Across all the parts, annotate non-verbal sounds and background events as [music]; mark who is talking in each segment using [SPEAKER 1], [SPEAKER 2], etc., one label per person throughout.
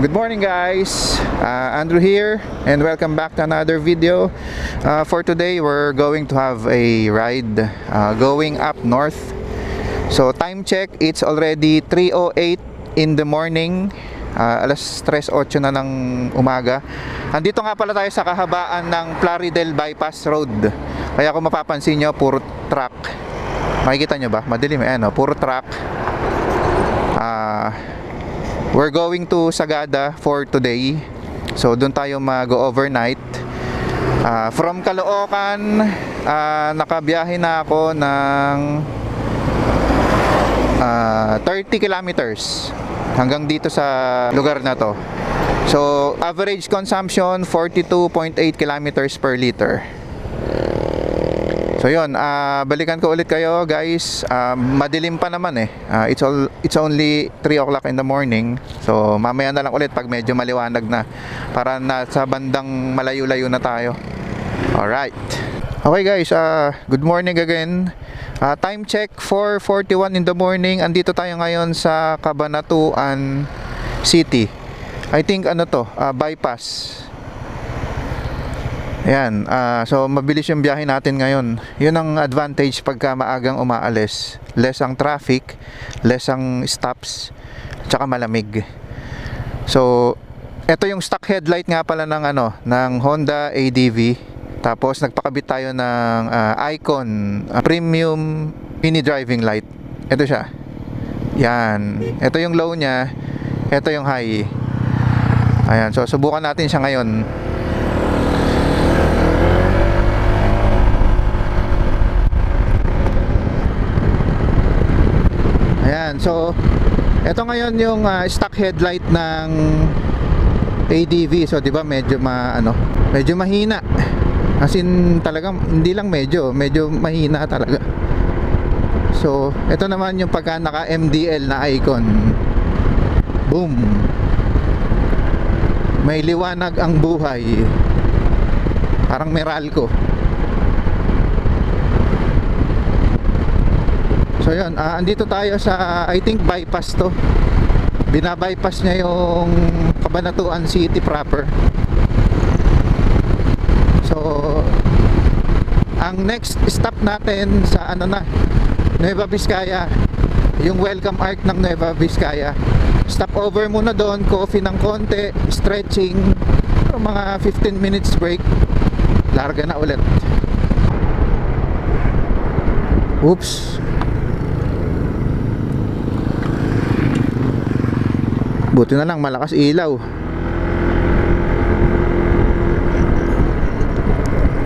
[SPEAKER 1] Good morning guys, uh, Andrew here and welcome back to another video. Uh, for today we're going to have a ride uh, going up north. So time check, it's already 3.08 in the morning. Uh, alas 3.08 na ng umaga. Andito nga pala tayo sa kahabaan ng Plaridel Bypass Road. Kaya kung mapapansin nyo, puro truck. Makikita nyo ba? Madilim eh, ano? Puro truck. We're going to Sagada for today. So doon tayo mag-overnight. Ah, from Caloocan, ah, nakabiyahe na ako ng ah, 30 kilometers hanggang dito sa lugar na to. So average consumption 42.8 kilometers per liter. So yun, ah, balikan ko ulit kayo guys. Ah, madilim pa naman eh. Ah, it's all it's only 3 o'clock in the morning. So mamaya na lang ulit pag medyo maliwanag na para nasa bandang malayo-layo na tayo. Alright. Okay guys, ah, good morning again. Ah, time check 4:41 in the morning. Andito tayo ngayon sa Cabanatuan City. I think ano to, ah, bypass. Ayan, ah, so mabilis yung biyahe natin ngayon. Yun ang advantage pagka maagang umaalis. Less ang traffic, less ang stops, tsaka malamig. So, ito yung stock headlight nga pala ng ano, ng Honda ADV. Tapos nagpakabit tayo ng ah, Icon ah, Premium Mini Driving Light. Ito siya. Yan. Ito yung low niya. Ito yung high. Ayan, so subukan natin siya ngayon. Ayan, so ito ngayon yung ah, stock headlight ng ADV. So 'di ba medyo ma ano, medyo mahina. As in talagang hindi lang medyo, medyo mahina talaga. So, ito naman yung pagka naka MDL na icon. Boom. May liwanag ang buhay. Parang Meralco. So yun, ah, andito tayo sa I think bypass to. Binabypass niya yung Cabanatuan City proper. So ang next stop natin sa ano na Nueva Vizcaya, yung welcome arc ng Nueva Vizcaya. Stop over muna doon, coffee ng konti, stretching, mga 15 minutes break. Larga na ulit. Oops. Buti na lang malakas ilaw.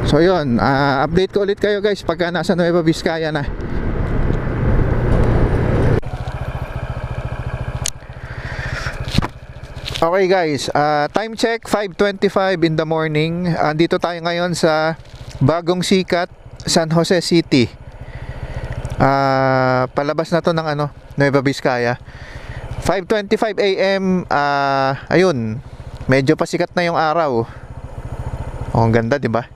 [SPEAKER 1] So yun, ah, update ko ulit kayo guys pagka nasa Nueva Vizcaya na. Okay guys, ah, time check 5.25 in the morning. Andito tayo ngayon sa Bagong Sikat, San Jose City. Ah, palabas na to ng ano, Nueva Vizcaya. 5.25 a.m. ah, ayun, medyo pasikat na yung araw. Oh, ang ganda, di ba?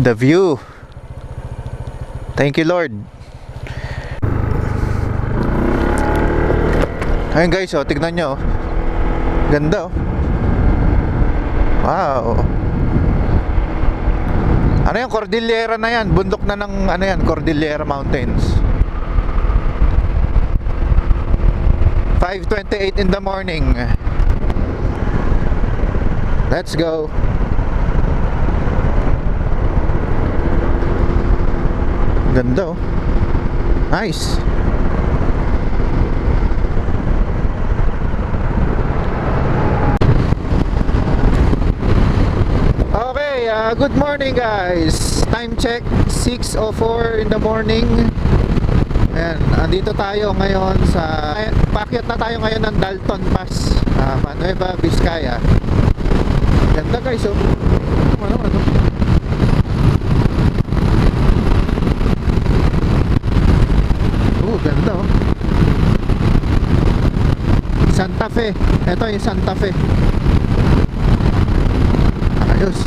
[SPEAKER 1] The view. Thank you, Lord. Ayun guys, oh, tignan nyo. oh. Ganda, oh. Wow. Ano yung Cordillera na yan? Bundok na ng ano yan, Cordillera Mountains. 5.28 in the morning. Let's go. Ganda oh. Nice. Okay, uh, good morning guys. Time check 6:04 in the morning. Ayan, andito tayo ngayon sa ay, paakyat na tayo ngayon ng Dalton Pass, uh, Nueva Vizcaya. Ganda guys, oh. Ano, ano? Oh, ganda oh. Santa Fe. Ito yung Santa Fe. Ayos.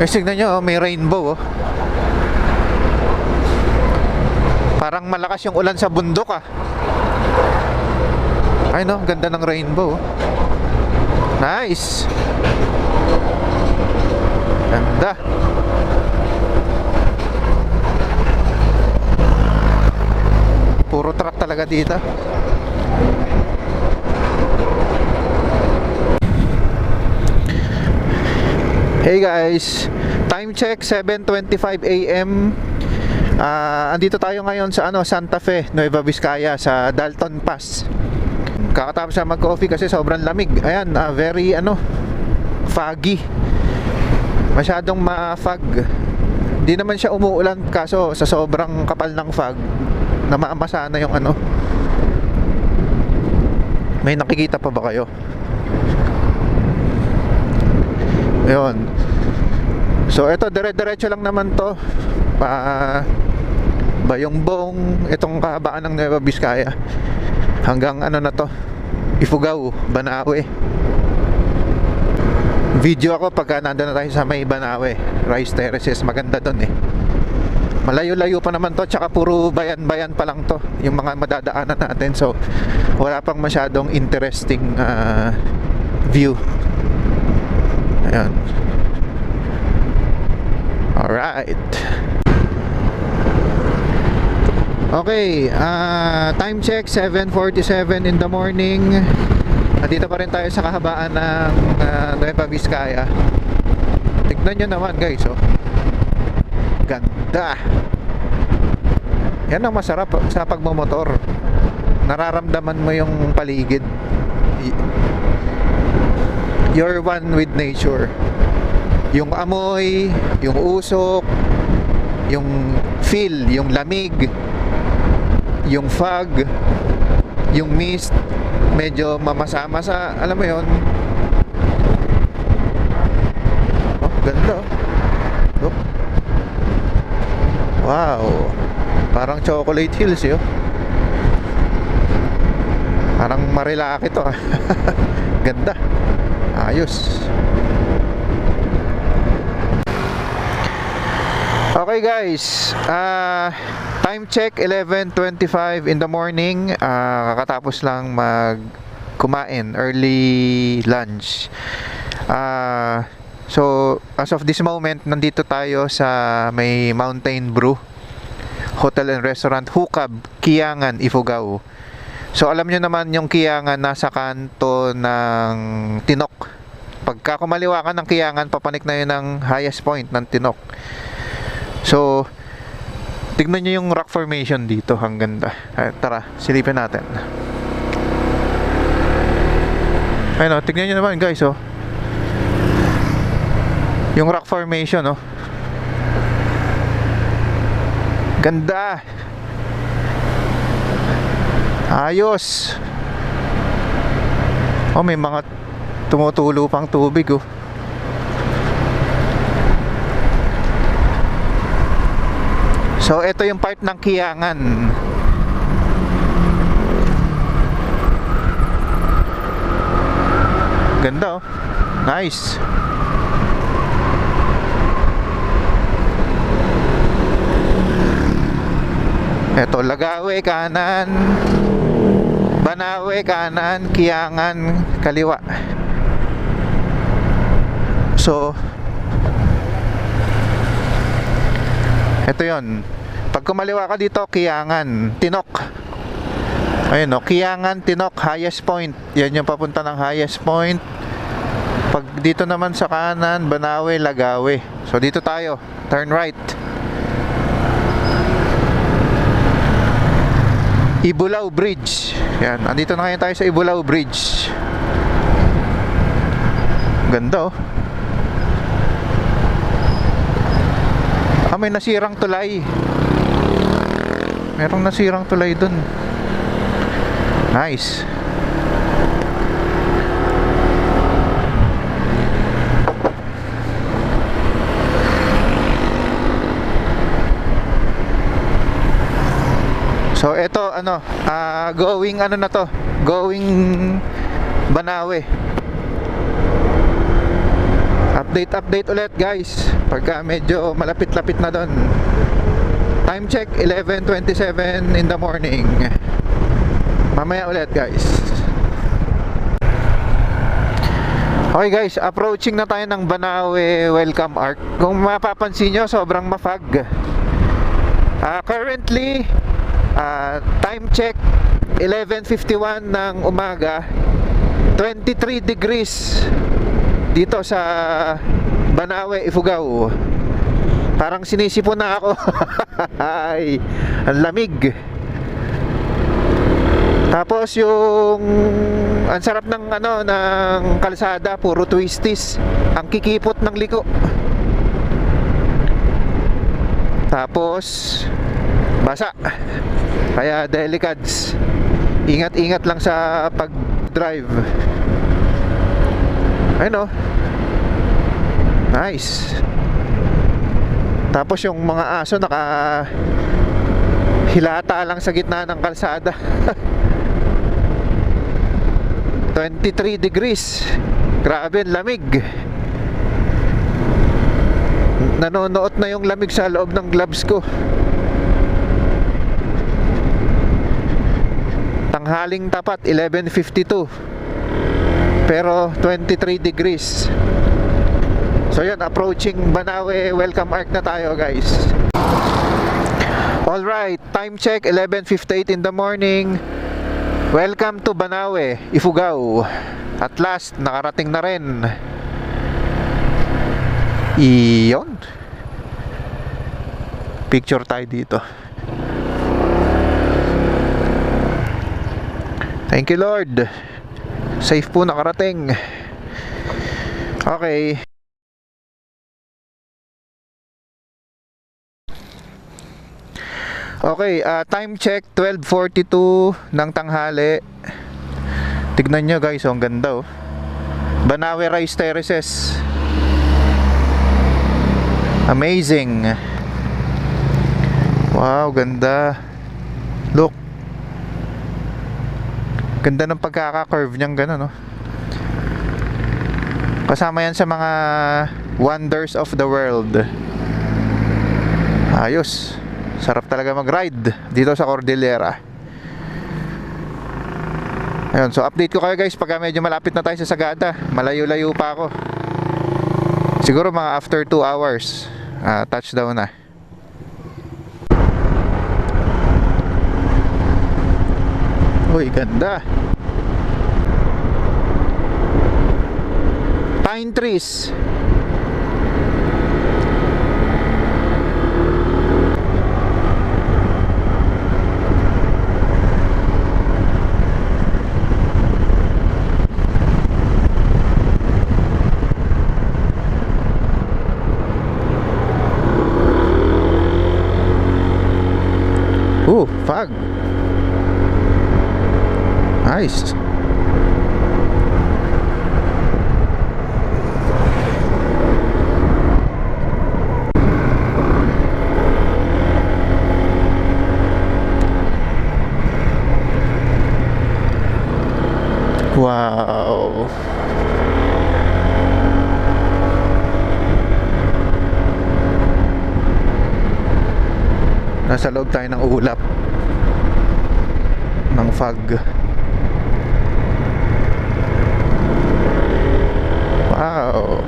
[SPEAKER 1] Eh, tignan nyo, oh, may rainbow, oh. Parang malakas yung ulan sa bundok ah. Ay no, ganda ng rainbow. Nice. Ganda. Puro truck talaga dito. Hey guys, time check 7:25 AM. Ah, andito tayo ngayon sa ano, Santa Fe, Nueva Vizcaya sa Dalton Pass. Kakatapos na mag-coffee kasi sobrang lamig. Ayan, ah, very ano, foggy. Masyadong ma-fog. Hindi naman siya umuulan kaso sa sobrang kapal ng fog, namaamasa na yung ano. May nakikita pa ba kayo? Ayun. So ito dire-diretso lang naman to. Pa Bayongbong, itong kahabaan ng Nueva Vizcaya. Hanggang ano na to? Ifugao, Banawe. Video ako pagka nandun na tayo sa may Banawe. Rice Terraces, maganda doon eh. Malayo-layo pa naman to, tsaka puro bayan-bayan pa lang to, yung mga madadaanan natin. So, wala pang masyadong interesting ah, view. Ayan. Alright. Okay, ah time check 7:47 in the morning. Nandito pa rin tayo sa kahabaan ng ah, Nueva Vizcaya. Tignan nyo naman guys, oh. Ganda. Yan ang masarap sa pagmamotor. Nararamdaman mo yung paligid. You're one with nature. Yung amoy, yung usok, yung feel, yung lamig, yung fog, yung mist, medyo mamasa-masa, alam mo yon. Oh, ganda. oh. Oh. Wow. Parang chocolate hills yun. Parang marilaki to. ah. [laughs] ganda. Ayos. Okay guys, ah time check 11:25 in the morning. Ah, kakatapos lang mag kumain, early lunch. Ah, so as of this moment, nandito tayo sa may Mountain Brew Hotel and Restaurant Hukab, Kiangan, Ifugao. So alam nyo naman yung Kiangan nasa kanto ng Tinok. Pagka kumaliwa ka ng Kiangan, papanik na yun ng highest point ng Tinok. So, tignan nyo yung rock formation dito. Ang ganda. Ay, tara, silipin natin. Ayun o, tignan nyo naman guys oh. Yung rock formation oh. Ganda. Ayos. Oh, may mga tumutulo pang tubig oh. So, ito yung part ng Kiangan. Ganda oh. Nice. Ito, Lagawe kanan. Banawe kanan, Kiangan kaliwa. So, ito yon. Pag kumaliwa ka dito, Kiangan, Tinok. Ayun o, Kiangan, Tinok, highest point. Yan yung papunta ng highest point. Pag dito naman sa kanan, Banawe, Lagawe. So dito tayo, turn right. Ibulao Bridge. Yan, andito na ngayon tayo sa Ibulao Bridge. Ganda oh. May nasirang tulay. Merong nasirang tulay dun. Nice. So ito ano, ah, going ano na to? Going Banawe. Update update ulit guys. Pagka medyo malapit-lapit na doon. Time check 11:27 in the morning. Mamaya ulit, guys. Okay guys, approaching na tayo ng Banawe Welcome Arc. Kung mapapansin nyo, sobrang mafag. Ah, currently, ah, time check 11.51 ng umaga 23 degrees dito sa Banawe, Ifugao. Parang sinisipon na ako. [laughs] Ay ang lamig. Tapos yung ang sarap ng ano ng kalsada puro twisties. Ang kikipot ng liko. Tapos basa. Kaya delicads ingat-ingat lang sa pag-drive ayun oh. Nice. Tapos yung mga aso naka hilata lang sa gitna ng kalsada. [laughs] 23 degrees. Grabe ang lamig. Nanonoot na yung lamig sa loob ng gloves ko. Tanghaling tapat 11.52 pero 23 degrees. So yun approaching Banawe. Welcome arc na tayo guys. Alright time check 11.58 in the morning. Welcome to Banawe Ifugao. At last nakarating na rin. Iyon. Picture tayo dito. Thank you Lord. Safe po nakarating. Okay. Okay, ah, time check 12:42 ng tanghali. Tignan nyo guys, oh, ang ganda oh. Banawe Rice Terraces. Amazing. Wow, ganda. Look. Ganda ng pagkaka-curve niyang gano'n, no? Kasama yan sa mga wonders of the world. Ayos. Sarap talaga mag-ride dito sa Cordillera. Ayun, so update ko kayo guys pagka medyo malapit na tayo sa Sagada. Malayo-layo pa ako. Siguro mga after 2 hours, ah, touchdown na. Uy, ganda. Pine trees. Ooh, fog. Nice. Wow. Nasa loob tayo ng ulap ng fog. Wow.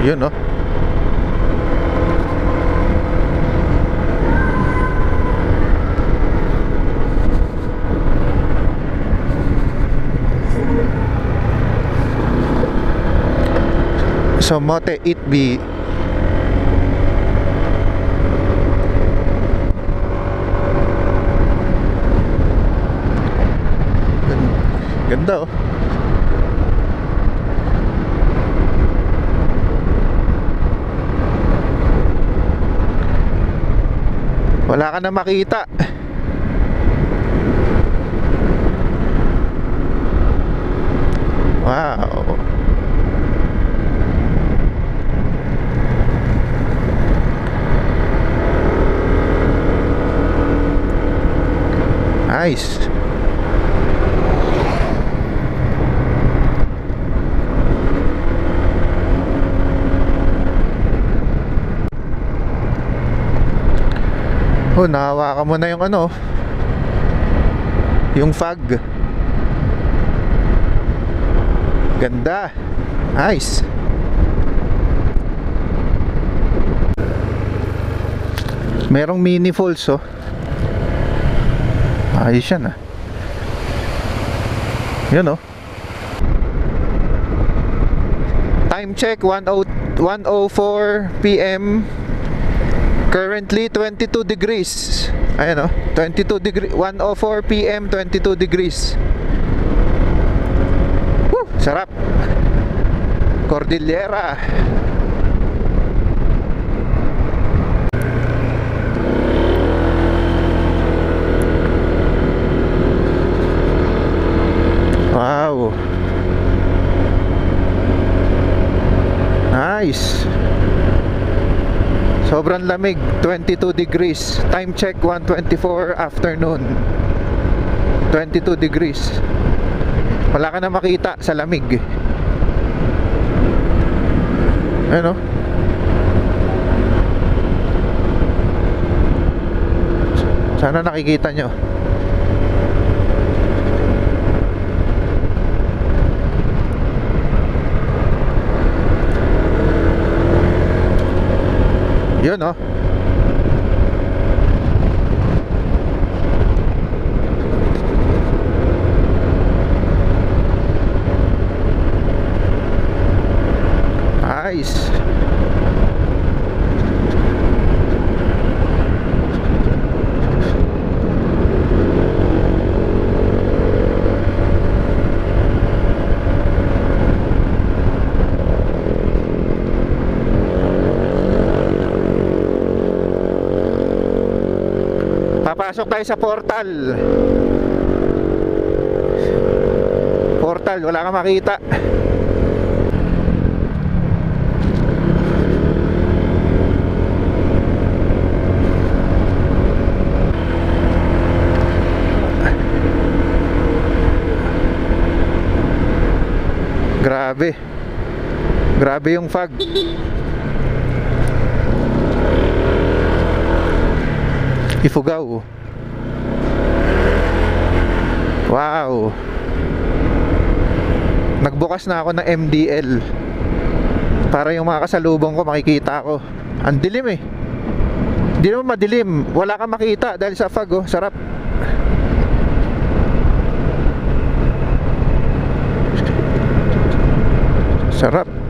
[SPEAKER 1] Yun, no? So, Mote Itbi Gan- Ganda oh. Wala ka na makita. Wow. Nice. Oh, nahawakan mo na yung ano. Yung fog. Ganda. Nice. Merong mini falls oh. Ayos yan ah. Yun oh. Time check 10 104 PM. Currently 22 degrees. Ayan oh. 22 degree 104 PM 22 degrees. Woo, sarap. Cordillera. Wow. Nice. Sobrang lamig, 22 degrees. Time check 124 afternoon. 22 degrees. Wala ka na makita sa lamig. Ano? Sana nakikita nyo. Yun oh. Nice. Papasok tayo sa portal. Portal, wala kang makita. Grabe. Grabe yung fog. Ifugao. Wow. Nagbukas na ako ng MDL. Para yung mga kasalubong ko makikita ko. Ang dilim eh. Hindi naman madilim. Wala kang makita dahil sa fog oh. Sarap. Sarap.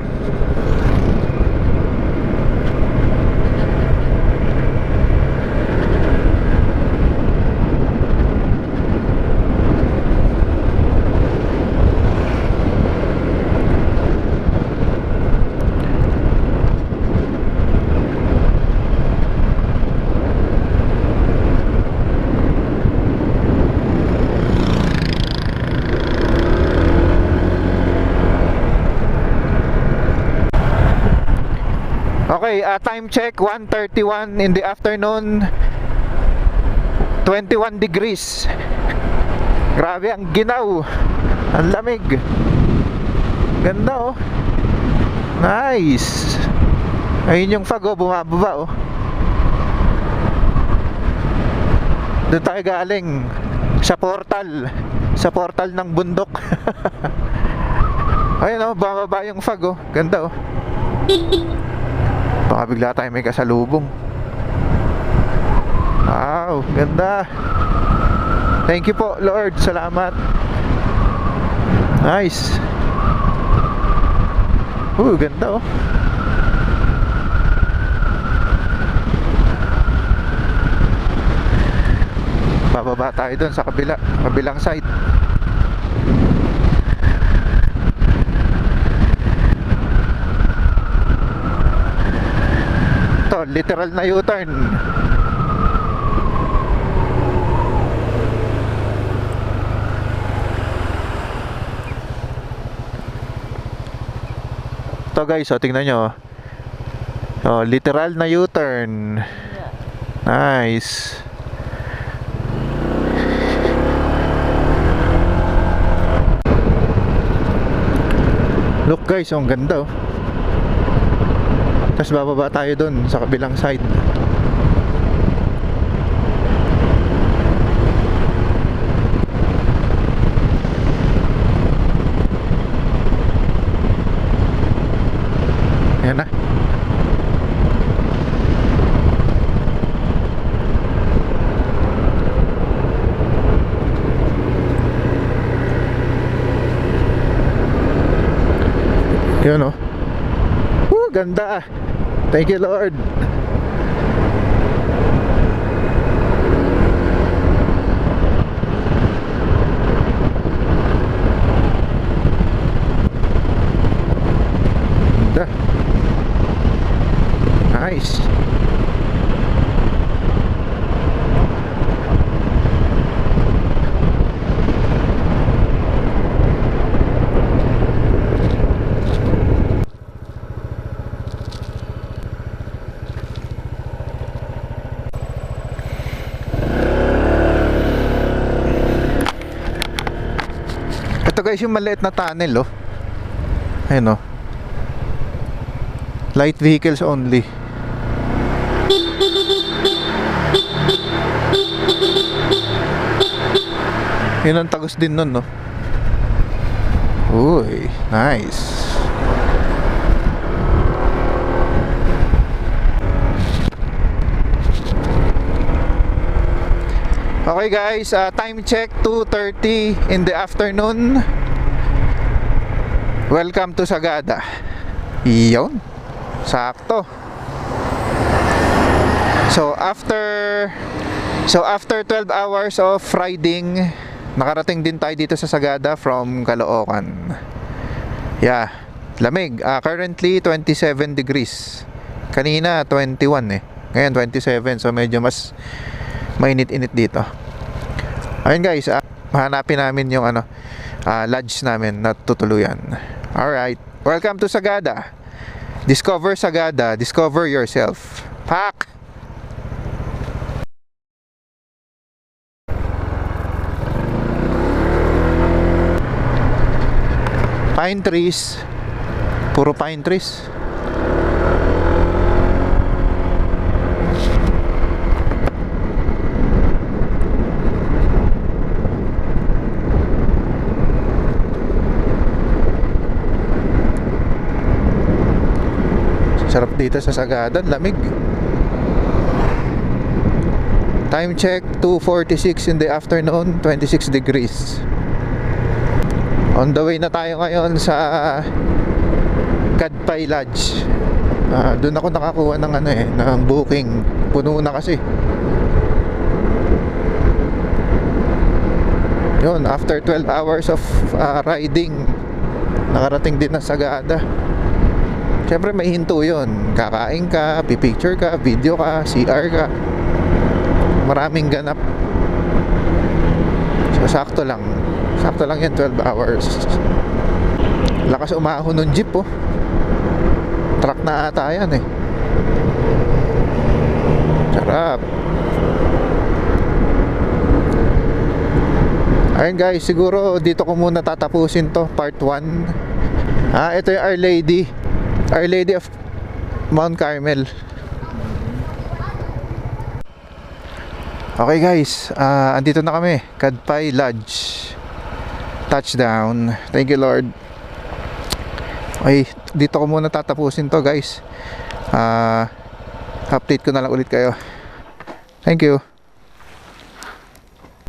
[SPEAKER 1] Okay, uh, time check 1:31 in the afternoon. 21 degrees. Grabe ang ginaw. Ang lamig. Ganda oh. Nice. Ayun yung fog oh, bumababa oh. Doon tayo galing sa portal. Sa portal ng bundok. [laughs] Ayun oh, bumababa yung fog oh. Ganda oh. Baka bigla tayo may kasalubong. Wow, ganda. Thank you po, Lord. Salamat. Nice. Uh, ganda oh. Bababa tayo dun sa kabila, kabilang side. literal na U-turn. To guys, oh, tingnan nyo oh. oh, literal na U-turn. Nice. Look guys, oh, ang ganda oh. Tapos bababa tayo dun sa kabilang side. Ayan na. Yun oh. Woo, ganda ah. Thank you Lord. Ito guys yung maliit na tunnel oh. Ayun oh. Light vehicles only. Yun ang tagos din nun no. Uy, nice. Okay guys, uh, time check 2.30 in the afternoon. Welcome to Sagada. Iyon Sakto. So after So after 12 hours of riding Nakarating din tayo dito sa Sagada from Caloocan. Yeah Lamig. Ah, Currently 27 degrees. Kanina 21 eh. Ngayon 27 So medyo mas mainit-init dito. Ayun guys, ah, hanapin namin yung ano, ah, lodge namin na tutuluyan. Alright, welcome to Sagada. Discover Sagada, discover yourself. Pak! Pine trees. Puro pine trees. Sarap dito sa Sagada, lamig. Time check 2:46 in the afternoon, 26 degrees. On the way na tayo ngayon sa Kadpay Lodge. Ah, doon ako nakakuha ng ano eh, ng booking. Puno na kasi. Yun, after 12 hours of ah, riding, nakarating din na Sagada. Siyempre may hinto yun. Kakain ka, pipicture ka, video ka, CR ka. Maraming ganap. So, sakto lang. Sakto lang yan, 12 hours. Lakas umahon ng jeep, oh. Truck na ata yan, eh. Sarap. Ayun guys, siguro dito ko muna tatapusin to, part 1. Ah, ito yung Our Lady. Our Lady of Mount Carmel. Okay guys, ah andito na kami. Kadpay Lodge. Touchdown. Thank you Lord. Okay, dito ko muna tatapusin to guys. Ah update ko na lang ulit kayo. Thank you.